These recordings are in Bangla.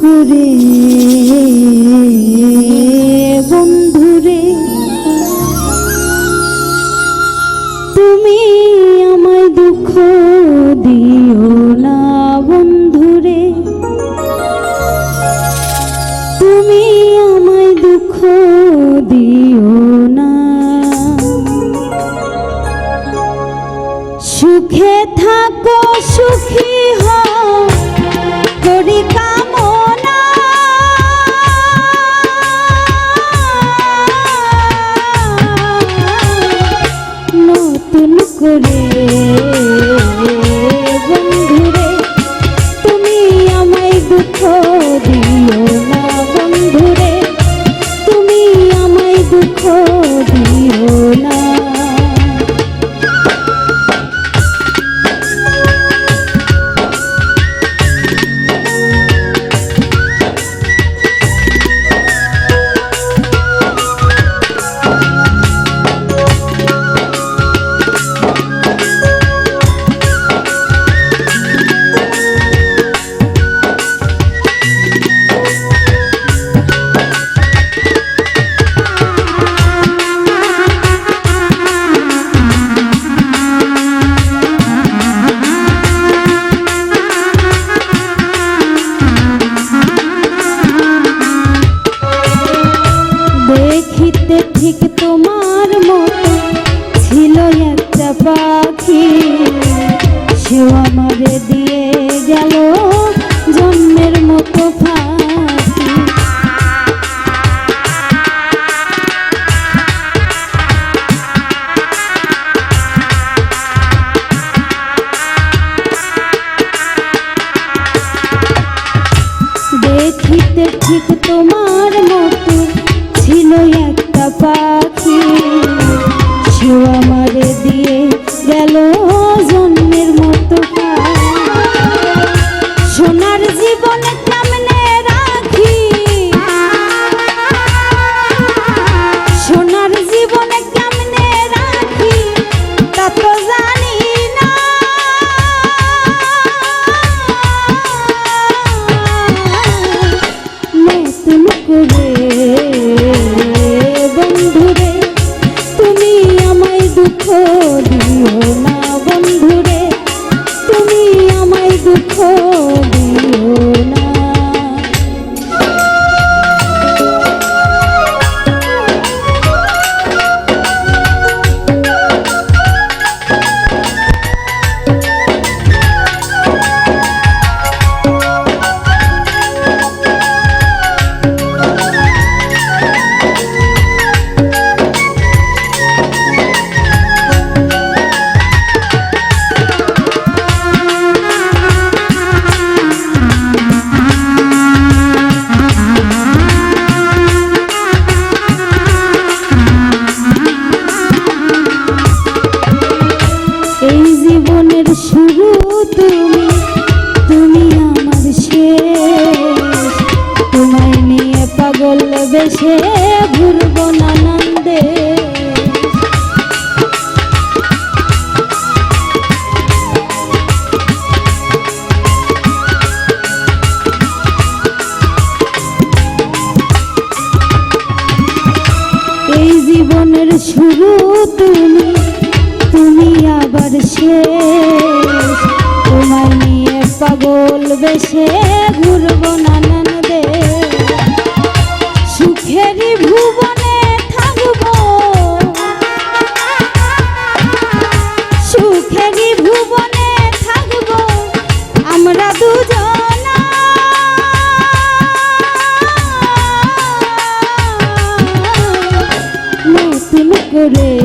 করে। পৃথিবীতে ঠিক তোমার মতো ছিল একটা পাখি। সেও আমারে দিয়ে গেল জন্মের মতো ফা শুরু তুমি তুমি আবার শেষ। তোমায় নিয়ে পাগল বেশে ঘুরবো না চলে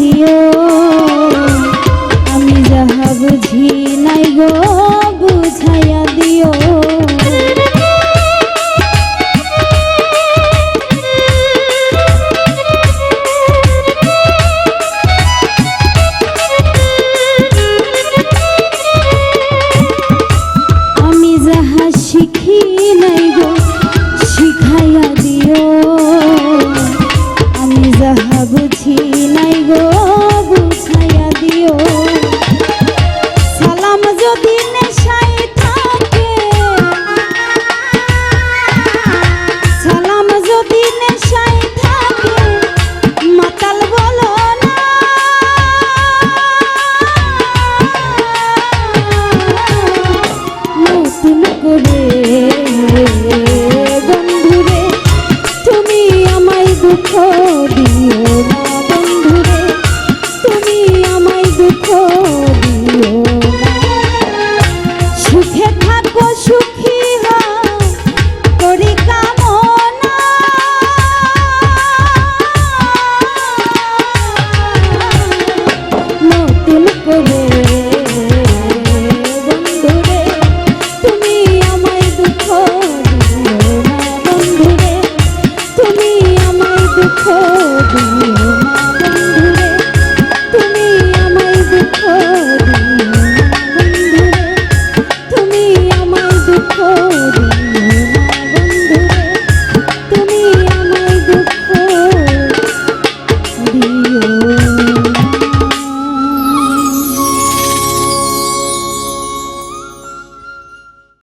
দিও। আমি যাহা বুঝি নাই গো